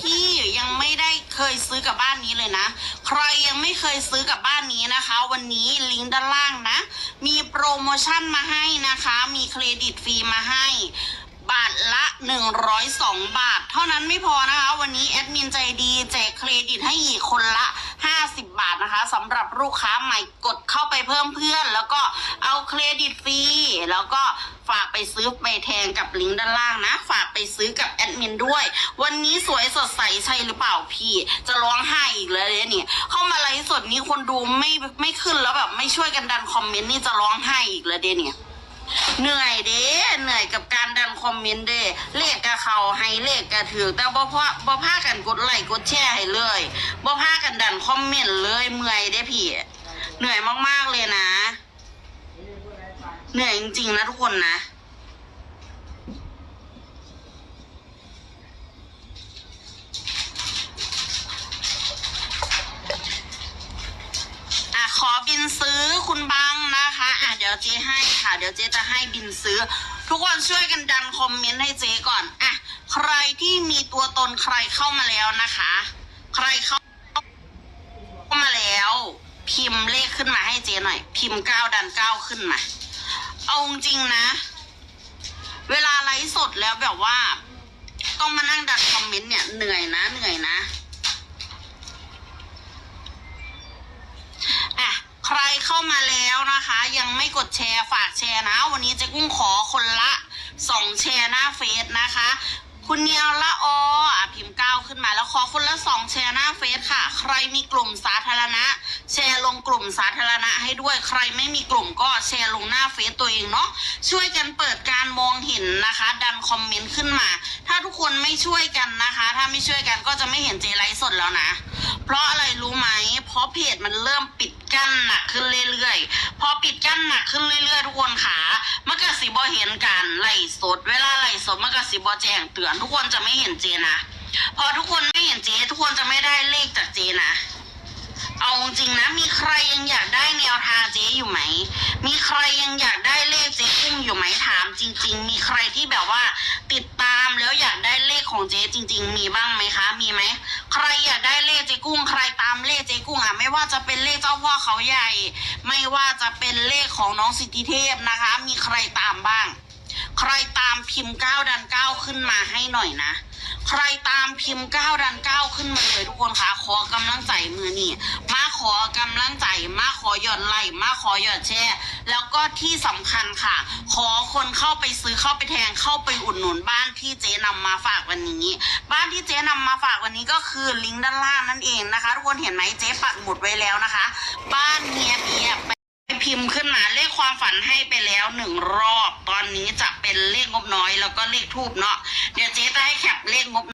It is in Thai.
ที่ยังไม่ได้เคยซื้อกับบ้านนี้เลยนะ ใครยังไม่เคยซื้อกับบ้านนี้นะคะ วันนี้ลิงก์ด้านล่างนะ มีโปรโมชั่นมาให้นะคะ มีเครดิตฟรีมาให้บาทละ 102 บาท เท่านั้นไม่พอนะคะ วันนี้แอดมินใจดีแจกเครดิตให้อีกคนละ 50 บาทนะคะสำหรับลูกค้าใหม่กดเข้าไปเพิ่มเพื่อน แล้วก็เอาเครดิตฟรีแล้วก็ฝากไปซื้อไปแทงกับลิงก์ด้านล่างนะ ฝากไปซื้อกับแอดมินด้วย วันนี้สวยสดใสใช่หรือเปล่าพี่ จะร้องไห้อีกแล้วเนี่ยเข้ามาไลฟ์สดนี้คนดูไม่ไม่ขึ้นแล้วแบบไม่ช่วยกันดันคอมเมนต์นี่จะร้องไห้อีกแล้วเดเนี่ยเหนื่อยเด้เหนื่อยกับการดันคอมเมนต์เด้เลขกะเขาให้เลขกะถือแต่บ่พาบ่พากันกดไลค์กดแชร์ให้เลยบ่พากัน ดันคอมเมนต์เลยเมื่อยเด้พี่ เหนื่อยมากๆเลยนะ เหนื่อยจริงๆนะทุกคนนะอะขอบินซื้อคุณบังนะคะ อะเดี๋ยวเจ๊ให้ค่ะ เดี๋ยวเจ๊จะให้บินซื้อ ทุกคนช่วยกันดันคอมเมนต์ให้เจ๊ก่อน อะ ใครที่มีตัวตนใครเข้ามาแล้วนะคะ ใครเข้า พิมพ์เลขขึ้นมาให้เจ๊หน่อย พิมพ์เก้าดันเก้าขึ้นมา เอาจริงนะ เวลาไลฟ์สดแล้วแบบว่า ต้องมานั่งดันคอมเมนต์เนี่ยเหนื่อยนะเหนื่อยนะอะใครเข้ามาแล้วนะคะ ยังไม่กดแชร์ฝากแชร์นะ วันนี้เจ๊กุ้งขอคนละสองแชร์หน้าเฟซนะคะ คุณเนียวละออะพิมพ์เก้าขึ้นมาแล้วขอคนละสองแชร์หน้าเฟซค่ะ ใครมีกลุ่มสาธารณะแชร์ล งกลุ่มสาธารณะให้ด้วยใครไม่มีกลุ่มก็แชร์ลงหน้าเฟซตัวเองเนาะช่วยกันเปิดการมองเห็นนะคะ ดันคอมเมนต์ขึ้นมา ถ้าทุกคนไม่ช่วยกันนะคะ ถ้าไม่ช่วยกันก็จะไม่เห็นเจไลฟ์สดแล้วนะ เพราะอะไรรู้ไหมเพราะเพจมันเริ่มปิดกั้นหนักขึ้นเรื่อยๆพอปิดกั้นหนักขึ้นเรื่อยๆ ทุกคนขามันก็สิบอเห็นการไล่สด เวลาไล่สดมันก็สิบอแจ้งเตือนทุกคนจะไม่เห็นเจนะพอทุกคนไม่เห็นเจทุกคนจะไม่ได้เลขจากเจนะ เอาจริงนะ มีใครยังอยากได้แนวทางเจ๊อยู่ไหม มีใครยังอยากได้เลขเจ๊กุ้งอยู่ไหมถามจริง ๆ มีใครที่แบบว่า ติดตามแล้วอยากได้เลขของเจ๊จริง ๆ มีบ้างไหมคะ มีไหม ใครอยากได้เลขเจ๊กุ้ง ใครตามเลขเจ๊กุ้งอะไม่ว่าจะเป็นเลขเจ้าพ่อเขาใหญ่ ไม่ว่าจะเป็นเลขของน้องสิทธิเทพนะคะ มีใครตามบ้าง ใครตามพิมพ์เก้าดันเก้าขึ้นมาให้หน่อยนะ ใครตามพิมพ์ก้าดันเก้าขึ้นมาเลยทุกคนคะขอกำลังใจมือนี่มาขอกำลังใจมาขอหยอดไลค์มาขอหยอดแชร์แล้วก็ที่สำคัญค่ะ ขอคนเข้าไปซื้อเข้าไปแทงเข้าไปอุดหนุนบ้านที่เจ๊นำมาฝากวันนี้ บ้านที่เจ๊นำมาฝากวันนี้ก็คือลิงก์ด้านล่างนั่นเองนะคะทุกคนเห็นไหมเจ๊ปักหมุดไว้แล้วนะคะ บ้านเมียเมีย พิมพ์ขึ้นมาเลขความฝันให้ไปแล้วหนึ่งรอบ ตอนนี้จะเป็นเลขงบน้อยแล้วก็เลขทูบเนาะเดี๋ยวเจ๊จะให้แคปเลขงบ